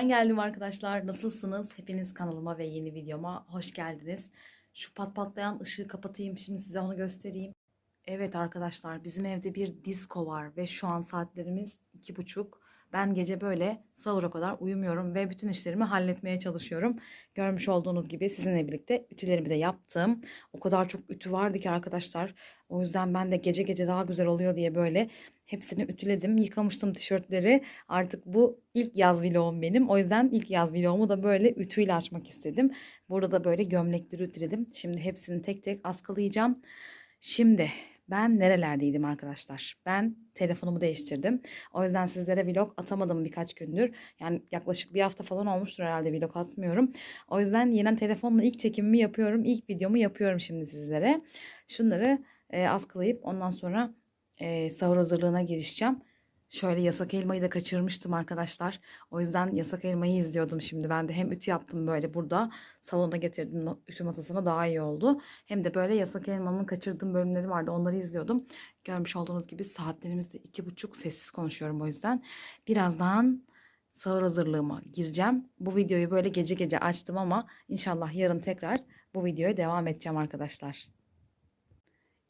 Ben geldim arkadaşlar. Nasılsınız? Hepiniz kanalıma ve yeni videoma hoş geldiniz. Şu pat patlayan ışığı kapatayım. Şimdi size onu göstereyim. Evet arkadaşlar bizim evde bir disco var ve şu an saatlerimiz iki buçuk. Ben gece böyle sahura kadar uyumuyorum ve bütün işlerimi halletmeye çalışıyorum. Görmüş olduğunuz gibi sizinle birlikte ütülerimi de yaptım. O kadar çok ütü vardı ki arkadaşlar. O yüzden ben de gece gece daha güzel oluyor diye böyle hepsini ütüledim. Yıkamıştım tişörtleri. Artık bu ilk yaz vlogum benim. O yüzden ilk yaz vlogumu da böyle ütüyle açmak istedim. Burada da böyle gömlekleri ütüledim. Şimdi hepsini tek tek askılayacağım. Şimdi ben nerelerdeydim arkadaşlar? Ben telefonumu değiştirdim. O yüzden sizlere vlog atamadım birkaç gündür. Yani yaklaşık bir hafta falan olmuştur herhalde vlog atmıyorum. O yüzden yeni telefonla ilk çekimimi yapıyorum. İlk videomu yapıyorum şimdi sizlere. Şunları e, askılayıp ondan sonra e, sahur hazırlığına girişeceğim. Şöyle yasak elmayı da kaçırmıştım arkadaşlar. O yüzden yasak elmayı izliyordum şimdi. Ben de hem ütü yaptım böyle burada salona getirdim ütü masasına daha iyi oldu. Hem de böyle yasak elmanın kaçırdığım bölümleri vardı onları izliyordum. Görmüş olduğunuz gibi saatlerimiz de iki buçuk sessiz konuşuyorum o yüzden. Birazdan sahur hazırlığıma gireceğim. Bu videoyu böyle gece gece açtım ama inşallah yarın tekrar bu videoya devam edeceğim arkadaşlar.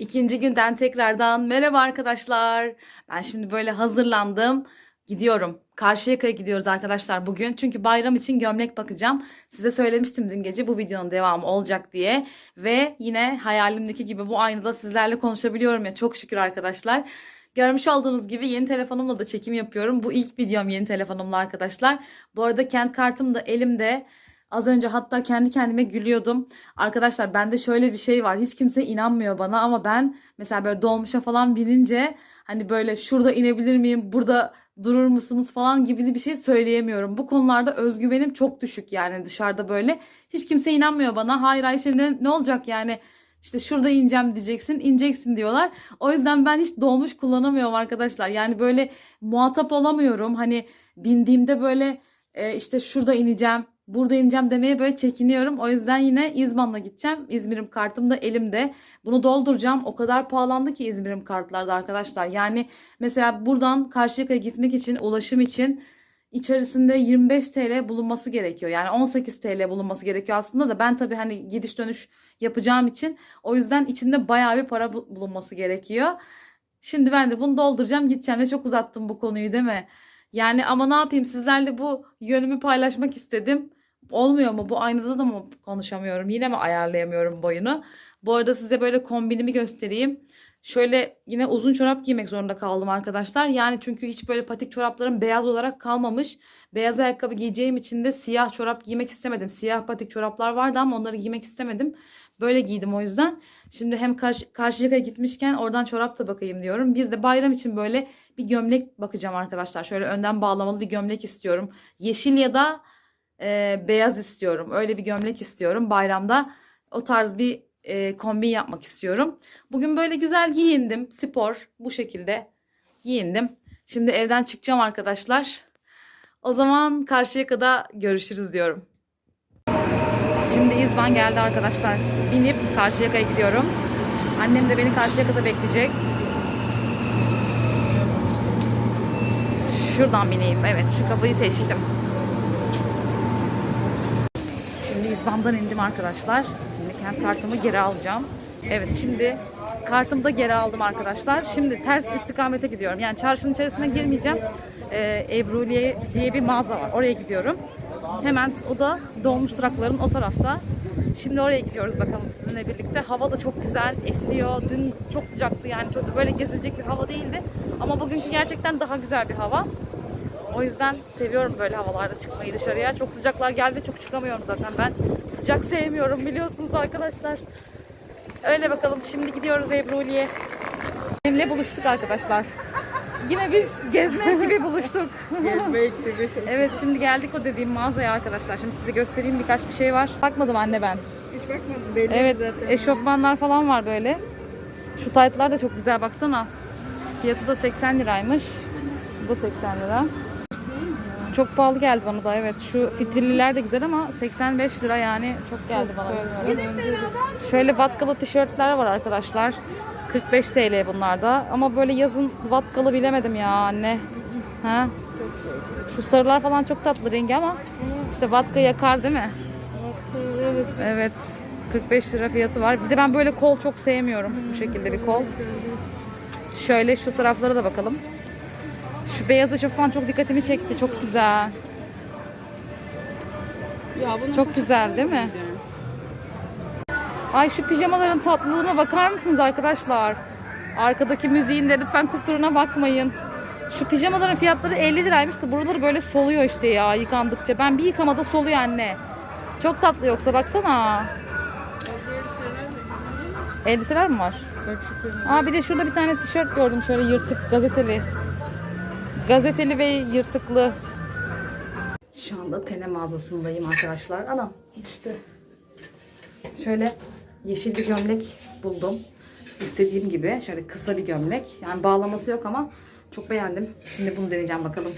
İkinci günden tekrardan merhaba arkadaşlar. Ben şimdi böyle hazırlandım. Gidiyorum. Karşıyaka'ya gidiyoruz arkadaşlar bugün. Çünkü bayram için gömlek bakacağım. Size söylemiştim dün gece bu videonun devamı olacak diye. Ve yine hayalimdeki gibi bu aynada sizlerle konuşabiliyorum ya çok şükür arkadaşlar. Görmüş olduğunuz gibi yeni telefonumla da çekim yapıyorum. Bu ilk videom yeni telefonumla arkadaşlar. Bu arada kent kartım da elimde. Az önce hatta kendi kendime gülüyordum. Arkadaşlar bende şöyle bir şey var. Hiç kimse inanmıyor bana ama ben mesela böyle dolmuşa falan binince hani böyle şurada inebilir miyim? Burada durur musunuz falan gibi bir şey söyleyemiyorum. Bu konularda özgüvenim çok düşük yani dışarıda böyle. Hiç kimse inanmıyor bana. Hayır Ayşe ne, ne olacak yani? İşte şurada ineceğim diyeceksin, ineceksin diyorlar. O yüzden ben hiç dolmuş kullanamıyorum arkadaşlar. Yani böyle muhatap olamıyorum. Hani bindiğimde böyle e, işte şurada ineceğim, burada ineceğim demeye böyle çekiniyorum. O yüzden yine İzban'la gideceğim. İzmir'im kartım da elimde. Bunu dolduracağım. O kadar pahalandı ki İzmir'im kartlarda arkadaşlar. Yani mesela buradan Karşıyaka'ya gitmek için, ulaşım için içerisinde 25 TL bulunması gerekiyor. Yani 18 TL bulunması gerekiyor aslında da ben tabii hani gidiş dönüş yapacağım için o yüzden içinde bayağı bir para bu- bulunması gerekiyor. Şimdi ben de bunu dolduracağım gideceğim. Ne çok uzattım bu konuyu değil mi? Yani ama ne yapayım sizlerle bu yönümü paylaşmak istedim. Olmuyor mu? Bu aynada da mı konuşamıyorum? Yine mi ayarlayamıyorum boyunu? Bu arada size böyle kombinimi göstereyim. Şöyle yine uzun çorap giymek zorunda kaldım arkadaşlar. Yani çünkü hiç böyle patik çoraplarım beyaz olarak kalmamış. Beyaz ayakkabı giyeceğim için de siyah çorap giymek istemedim. Siyah patik çoraplar vardı ama onları giymek istemedim. Böyle giydim o yüzden. Şimdi hem karşı, Karşıyaka'ya gitmişken oradan çorap da bakayım diyorum. Bir de bayram için böyle bir gömlek bakacağım arkadaşlar. Şöyle önden bağlamalı bir gömlek istiyorum. Yeşil ya da e, beyaz istiyorum. Öyle bir gömlek istiyorum. Bayramda o tarz bir e, kombin yapmak istiyorum. Bugün böyle güzel giyindim. Spor bu şekilde giyindim. Şimdi evden çıkacağım arkadaşlar. O zaman Karşıyaka'da görüşürüz diyorum. Şimdi İzban geldi arkadaşlar. Binip Karşıyaka'ya gidiyorum. Annem de beni Karşıyaka'da bekleyecek. Şuradan bineyim. Evet şu kapıyı seçtim. Şimdi İzban'dan indim arkadaşlar. Şimdi kent kartımı geri alacağım. Evet şimdi kartımı da geri aldım arkadaşlar. Şimdi ters istikamete gidiyorum. Yani çarşının içerisine girmeyeceğim. Ee, Ebruliye diye bir mağaza var. Oraya gidiyorum. Hemen o da dolmuş durakların o tarafta. Şimdi oraya gidiyoruz bakalım sizinle birlikte. Hava da çok güzel esiyor. Dün çok sıcaktı yani çok böyle gezilecek bir hava değildi. Ama bugünkü gerçekten daha güzel bir hava. O yüzden seviyorum böyle havalarda çıkmayı dışarıya. Çok sıcaklar geldi çok çıkamıyorum zaten ben. Sıcak sevmiyorum biliyorsunuz arkadaşlar. Öyle bakalım şimdi gidiyoruz Ebru'liye. Benimle buluştuk arkadaşlar. Yine biz gezme gibi buluştuk. Gezme ekibi. evet şimdi geldik o dediğim mağazaya arkadaşlar. Şimdi size göstereyim birkaç bir şey var. Bakmadım anne ben. Hiç bakmadım belli Evet zaten. eşofmanlar falan var böyle. Şu taytlar da çok güzel baksana. Fiyatı da 80 liraymış. Bu da 80 lira. Çok pahalı geldi bana da evet. Şu fitilliler de güzel ama 85 lira yani çok geldi bana. Şöyle vatkalı tişörtler var arkadaşlar. 45 TL bunlar da. Ama böyle yazın vatkalı bilemedim ya anne. Ha? Şu sarılar falan çok tatlı rengi ama işte vatka yakar değil mi? Evet. 45 lira fiyatı var. Bir de ben böyle kol çok sevmiyorum. Bu şekilde bir kol. Şöyle şu taraflara da bakalım. Şu beyaz eşofman çok dikkatimi çekti. Çok güzel. Ya bunu Çok güzel değil mi? Ay şu pijamaların tatlılığına bakar mısınız arkadaşlar? Arkadaki müziğin de lütfen kusuruna bakmayın. Şu pijamaların fiyatları 50 liraymış da buraları böyle soluyor işte ya yıkandıkça. Ben bir yıkamada soluyor anne. Çok tatlı yoksa baksana. Elbiseler mi var? Bak şu. Aa bir de şurada bir tane tişört gördüm şöyle yırtık gazeteli. Gazeteli ve yırtıklı. Şu anda tene mağazasındayım arkadaşlar. Anam işte. Şöyle yeşil bir gömlek buldum. İstediğim gibi şöyle kısa bir gömlek. Yani bağlaması yok ama çok beğendim. Şimdi bunu deneyeceğim bakalım.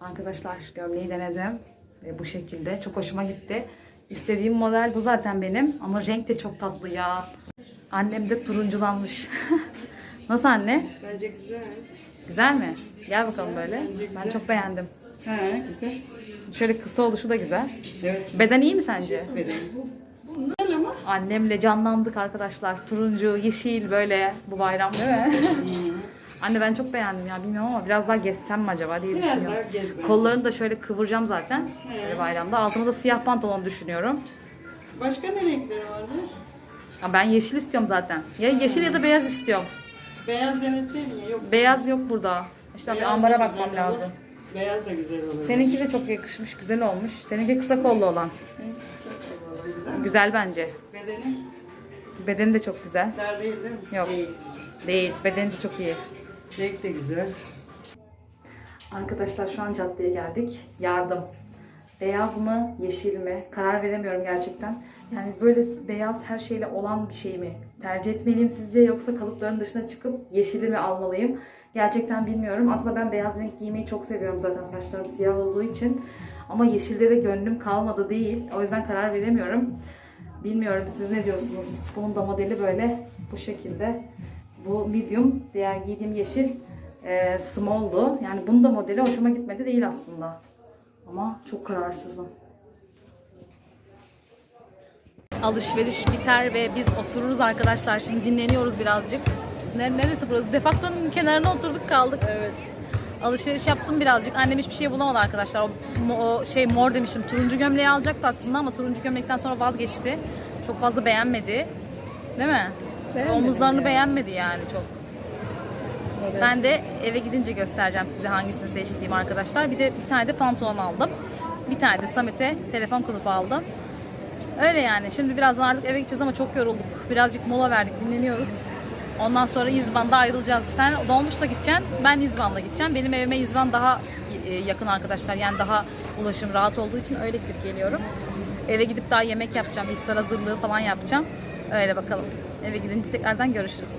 Arkadaşlar gömleği denedim. Ve bu şekilde çok hoşuma gitti. İstediğim model bu zaten benim. Ama renk de çok tatlı ya. Annem de turunculanmış. Nasıl anne? Bence güzel. Güzel mi? Gel bakalım böyle. Ben çok beğendim. Ha güzel. Şöyle kısa oluşu da güzel. Evet. Beden iyi mi sence? Benim. Bu, bu güzel ama. Annemle canlandık arkadaşlar. Turuncu, yeşil böyle bu bayram değil mi? Anne ben çok beğendim ya bilmiyorum ama biraz daha gezsem mi acaba diye Biraz düşünüyorum. daha gez bence. Kollarını da şöyle kıvıracağım zaten böyle bayramda. Altına da siyah pantolon düşünüyorum. Başka ne renkleri var mı? Ya ben yeşil istiyorum zaten. Ya yeşil ya da beyaz istiyorum. Beyaz deneseydin ya. Yok. Beyaz yok burada. İşte bir Beyaz da ambara güzel bakmam olur. lazım. Beyaz da güzel olur. Seninki de çok yakışmış, güzel olmuş. Seninki kısa kollu olan. Güzel. Güzel bence. Bedeni Bedeni de çok güzel. dar değil değil mi? Yok. Değil. Değil, bedeni de çok iyi. Renk de güzel. Arkadaşlar şu an caddeye geldik. Yardım. Beyaz mı, yeşil mi? Karar veremiyorum gerçekten. Yani böyle beyaz her şeyle olan bir şey mi? Tercih etmeliyim sizce yoksa kalıpların dışına çıkıp yeşili mi almalıyım? Gerçekten bilmiyorum. Aslında ben beyaz renk giymeyi çok seviyorum zaten saçlarım siyah olduğu için. Ama yeşilde de gönlüm kalmadı değil. O yüzden karar veremiyorum. Bilmiyorum siz ne diyorsunuz? Bunun da modeli böyle bu şekilde. Bu medium, diğer giydiğim yeşil e, small'du. Yani bunun da modeli hoşuma gitmedi değil aslında. Ama çok kararsızım. Alışveriş biter ve biz otururuz arkadaşlar. Şimdi dinleniyoruz birazcık. Nere- Neresi burası? Defaktonun kenarına oturduk kaldık. Evet. Alışveriş yaptım birazcık. Annem hiçbir şey bulamadı arkadaşlar. O, o şey mor demiştim. Turuncu gömleği alacaktı aslında ama turuncu gömlekten sonra vazgeçti. Çok fazla beğenmedi. Değil mi? Beğenmedim Omuzlarını ya. beğenmedi yani çok. Ben de eve gidince göstereceğim size hangisini seçtiğim arkadaşlar. Bir de bir tane de pantolon aldım. Bir tane de Samet'e telefon kılıfı aldım. Öyle yani. Şimdi birazdan artık eve gideceğiz ama çok yorulduk. Birazcık mola verdik, dinleniyoruz. Ondan sonra İzban'da ayrılacağız. Sen dolmuşla gideceksin, ben İzban'la gideceğim. Benim evime İzban daha e, yakın arkadaşlar. Yani daha ulaşım rahat olduğu için öyle gidip geliyorum. Eve gidip daha yemek yapacağım, iftar hazırlığı falan yapacağım. Öyle bakalım. Eve gidince tekrardan görüşürüz.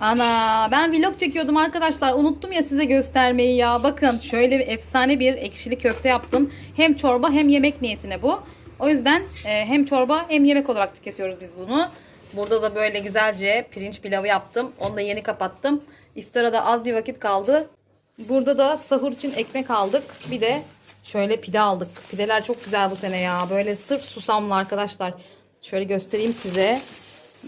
Ana ben vlog çekiyordum arkadaşlar. Unuttum ya size göstermeyi ya. Bakın şöyle bir efsane bir ekşili köfte yaptım. Hem çorba hem yemek niyetine bu. O yüzden e, hem çorba hem yemek olarak tüketiyoruz biz bunu. Burada da böyle güzelce pirinç pilavı yaptım. Onu da yeni kapattım. İftara da az bir vakit kaldı. Burada da sahur için ekmek aldık. Bir de şöyle pide aldık. Pideler çok güzel bu sene ya. Böyle sırf susamlı arkadaşlar. Şöyle göstereyim size.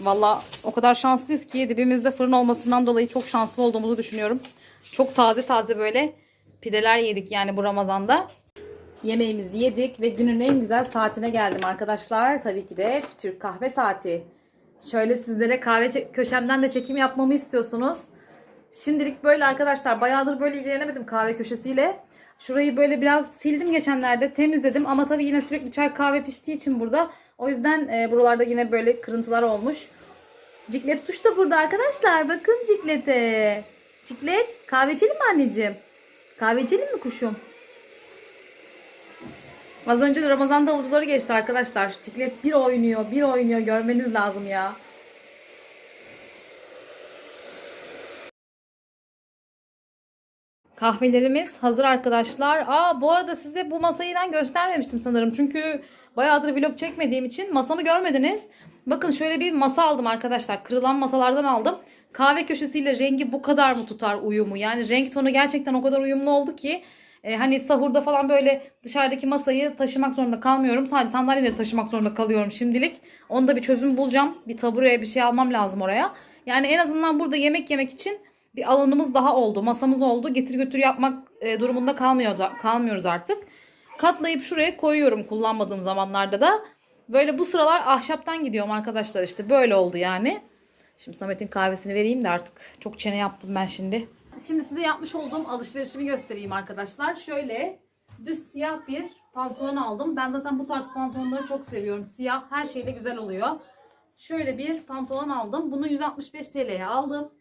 Valla o kadar şanslıyız ki dibimizde fırın olmasından dolayı çok şanslı olduğumuzu düşünüyorum. Çok taze taze böyle pideler yedik yani bu Ramazan'da. Yemeğimizi yedik ve günün en güzel saatine geldim arkadaşlar. Tabii ki de Türk kahve saati. Şöyle sizlere kahve köşemden de çekim yapmamı istiyorsunuz. Şimdilik böyle arkadaşlar. Bayağıdır böyle ilgilenemedim kahve köşesiyle. Şurayı böyle biraz sildim geçenlerde. Temizledim ama tabii yine sürekli çay kahve piştiği için burada. O yüzden e, buralarda yine böyle kırıntılar olmuş. Ciklet tuş da burada arkadaşlar. Bakın Ciklet'e. Ciklet kahvecili mi anneciğim? Kahvecili mi kuşum? Az önce de Ramazan davulcuları geçti arkadaşlar. Ciklet bir oynuyor, bir oynuyor. Görmeniz lazım ya. Kahvelerimiz hazır arkadaşlar. Aa bu arada size bu masayı ben göstermemiştim sanırım. Çünkü bayağıdır vlog çekmediğim için masamı görmediniz. Bakın şöyle bir masa aldım arkadaşlar. Kırılan masalardan aldım. kahve köşesiyle rengi bu kadar mı tutar uyumu? Yani renk tonu gerçekten o kadar uyumlu oldu ki e, hani sahurda falan böyle dışarıdaki masayı taşımak zorunda kalmıyorum. Sadece sandalyeleri taşımak zorunda kalıyorum şimdilik. Onda bir çözüm bulacağım. Bir tabureye bir şey almam lazım oraya. Yani en azından burada yemek yemek için bir alanımız daha oldu. Masamız oldu. Getir götür yapmak e, durumunda kalmıyoruz, kalmıyoruz artık. Katlayıp şuraya koyuyorum kullanmadığım zamanlarda da. Böyle bu sıralar ahşaptan gidiyorum arkadaşlar işte böyle oldu yani. Şimdi Samet'in kahvesini vereyim de artık çok çene yaptım ben şimdi. Şimdi size yapmış olduğum alışverişimi göstereyim arkadaşlar. Şöyle düz siyah bir pantolon aldım. Ben zaten bu tarz pantolonları çok seviyorum. Siyah her şeyle güzel oluyor. Şöyle bir pantolon aldım. Bunu 165 TL'ye aldım.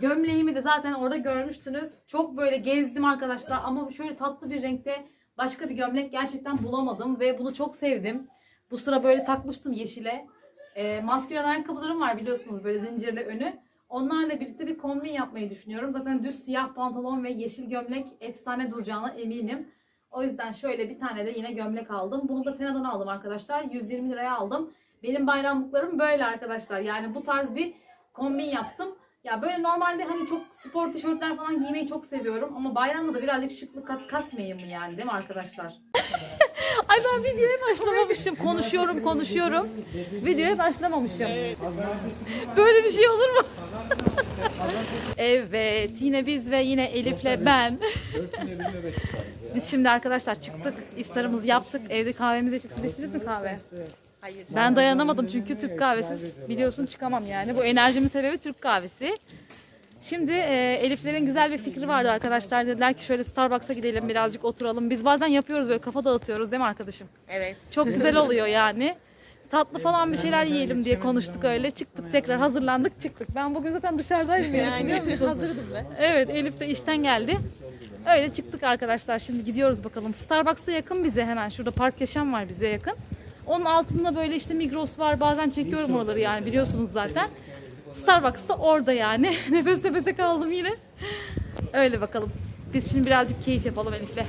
Gömleğimi de zaten orada görmüştünüz. Çok böyle gezdim arkadaşlar ama şöyle tatlı bir renkte başka bir gömlek gerçekten bulamadım ve bunu çok sevdim. Bu sıra böyle takmıştım yeşile. E, maskülen ayakkabılarım var biliyorsunuz böyle zincirli önü. Onlarla birlikte bir kombin yapmayı düşünüyorum. Zaten düz siyah pantolon ve yeşil gömlek efsane duracağına eminim. O yüzden şöyle bir tane de yine gömlek aldım. Bunu da Tena'dan aldım arkadaşlar. 120 liraya aldım. Benim bayramlıklarım böyle arkadaşlar. Yani bu tarz bir kombin yaptım. Ya böyle normalde hani çok spor tişörtler falan giymeyi çok seviyorum. Ama bayramda da birazcık şıklık kat katmayayım mı yani değil mi arkadaşlar? Ay ben videoya başlamamışım. Konuşuyorum konuşuyorum. Videoya başlamamışım. Böyle bir şey olur mu? evet yine biz ve yine Elif'le ben. biz şimdi arkadaşlar çıktık. iftarımızı yaptık. Evde kahvemizi içtik. Siz mi kahve? Hayır. Ben dayanamadım çünkü Türk kahvesiz biliyorsun çıkamam yani. Bu enerjimin sebebi Türk kahvesi. Şimdi e, Eliflerin güzel bir fikri vardı arkadaşlar. Dediler ki şöyle Starbucks'a gidelim birazcık oturalım. Biz bazen yapıyoruz böyle kafa dağıtıyoruz değil mi arkadaşım? Evet. Çok güzel oluyor yani. Tatlı falan bir şeyler yiyelim diye konuştuk öyle. Çıktık tekrar hazırlandık çıktık. Ben bugün zaten dışarıdaydım yani. biliyor musun? Hazırdım ben. Evet Elif de işten geldi. Öyle çıktık arkadaşlar. Şimdi gidiyoruz bakalım. Starbucks'a yakın bize hemen. Şurada Park Yaşam var bize yakın. Onun altında böyle işte Migros var. Bazen çekiyorum oraları yani biliyorsunuz zaten. Starbucks da orada yani. Nefes nefese kaldım yine. Öyle bakalım. Biz şimdi birazcık keyif yapalım Elif'le.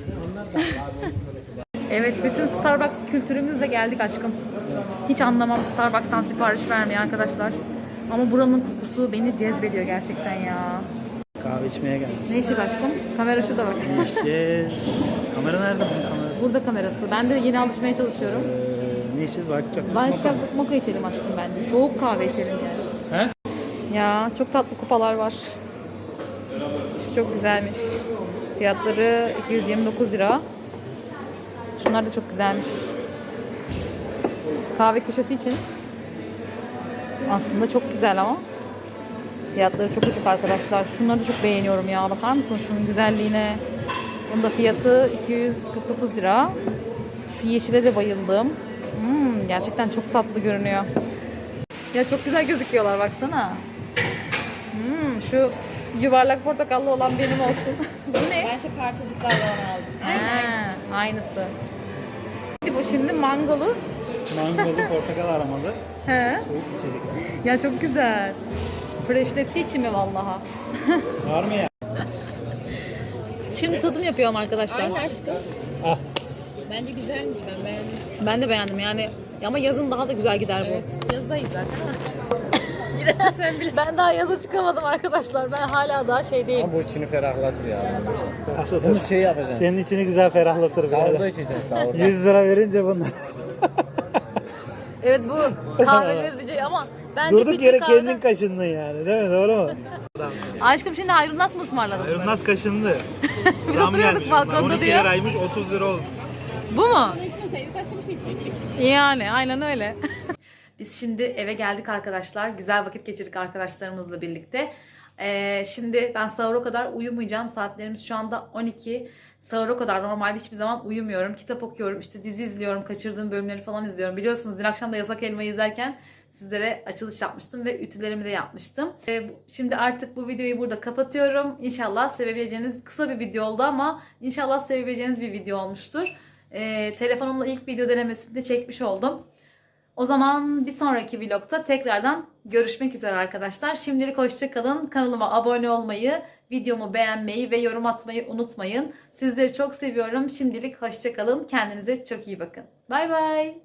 evet bütün Starbucks kültürümüzle geldik aşkım. Hiç anlamam Starbucks'tan sipariş vermeyi arkadaşlar. Ama buranın kokusu beni cezbediyor gerçekten ya. Kahve içmeye geldik. Ne işiz aşkım? Kamera şurada bak. İçeceğiz. Kamera nerede bunun kamerası? Burada kamerası. Ben de yeni alışmaya çalışıyorum. Ee, ne içeceğiz? White chocolate mocha içelim aşkım bence. Soğuk kahve içelim yani. He? Ya çok tatlı kupalar var. Şu çok güzelmiş. Fiyatları 229 lira. Şunlar da çok güzelmiş. Kahve köşesi için. Aslında çok güzel ama. Fiyatları çok uçuk arkadaşlar. Şunları da çok beğeniyorum ya. Bakar mısın şunun güzelliğine? Bunun da fiyatı 249 lira. Şu yeşile de bayıldım. Gerçekten çok tatlı görünüyor. Ya çok güzel gözüküyorlar baksana. Hmm, şu yuvarlak portakallı olan benim olsun. Bu ne? Ben şu parçacıklardan aldım. Ha, aynısı. Bu şimdi mangolu. Mangolu portakal aramalı. He. Soğuk içecek. Ya çok güzel. Freshlettiği için mi vallaha? Var mı ya? Şimdi tadım yapıyorum arkadaşlar. Aynı aşkım. Ah. Bence güzelmiş ben beğendim. Ben de beğendim yani. Ama yazın daha da güzel gider bu. Yazdayız zaten ama. Ben daha yaza çıkamadım arkadaşlar. Ben hala daha şeydeyim. Ama bu içini ferahlatır ya. Bunu şey yapacaksın. Senin içini güzel ferahlatır. Sahurda birader. içeceksin sahurda. 100 lira verince bunlar. Evet bu kahveleri diyecek ama bence Durduk filtre yere kahveden- kendin kaşındın yani değil mi? Doğru mu? Aşkım şimdi ayrılmaz mı ısmarladın? Ayrılmaz kaşındı. Biz oturuyorduk balkonda bunlar. 12 diyor. liraymış 30 lira oldu. Bu mu? Bunu içmeseydik başka bir şey içecektik. Yani aynen öyle. Biz şimdi eve geldik arkadaşlar. Güzel vakit geçirdik arkadaşlarımızla birlikte. Ee, şimdi ben sahura kadar uyumayacağım. Saatlerimiz şu anda 12. Sahura kadar normalde hiçbir zaman uyumuyorum. Kitap okuyorum, işte dizi izliyorum, kaçırdığım bölümleri falan izliyorum. Biliyorsunuz dün akşam da Yasak Elma izlerken sizlere açılış yapmıştım ve ütülerimi de yapmıştım. Ee, şimdi artık bu videoyu burada kapatıyorum. İnşallah sevebileceğiniz kısa bir video oldu ama inşallah sevebileceğiniz bir video olmuştur. Ee, telefonumla ilk video denemesini de çekmiş oldum. O zaman bir sonraki vlogta tekrardan görüşmek üzere arkadaşlar. Şimdilik hoşçakalın. Kanalıma abone olmayı, videomu beğenmeyi ve yorum atmayı unutmayın. Sizleri çok seviyorum. Şimdilik hoşçakalın. Kendinize çok iyi bakın. Bay bay.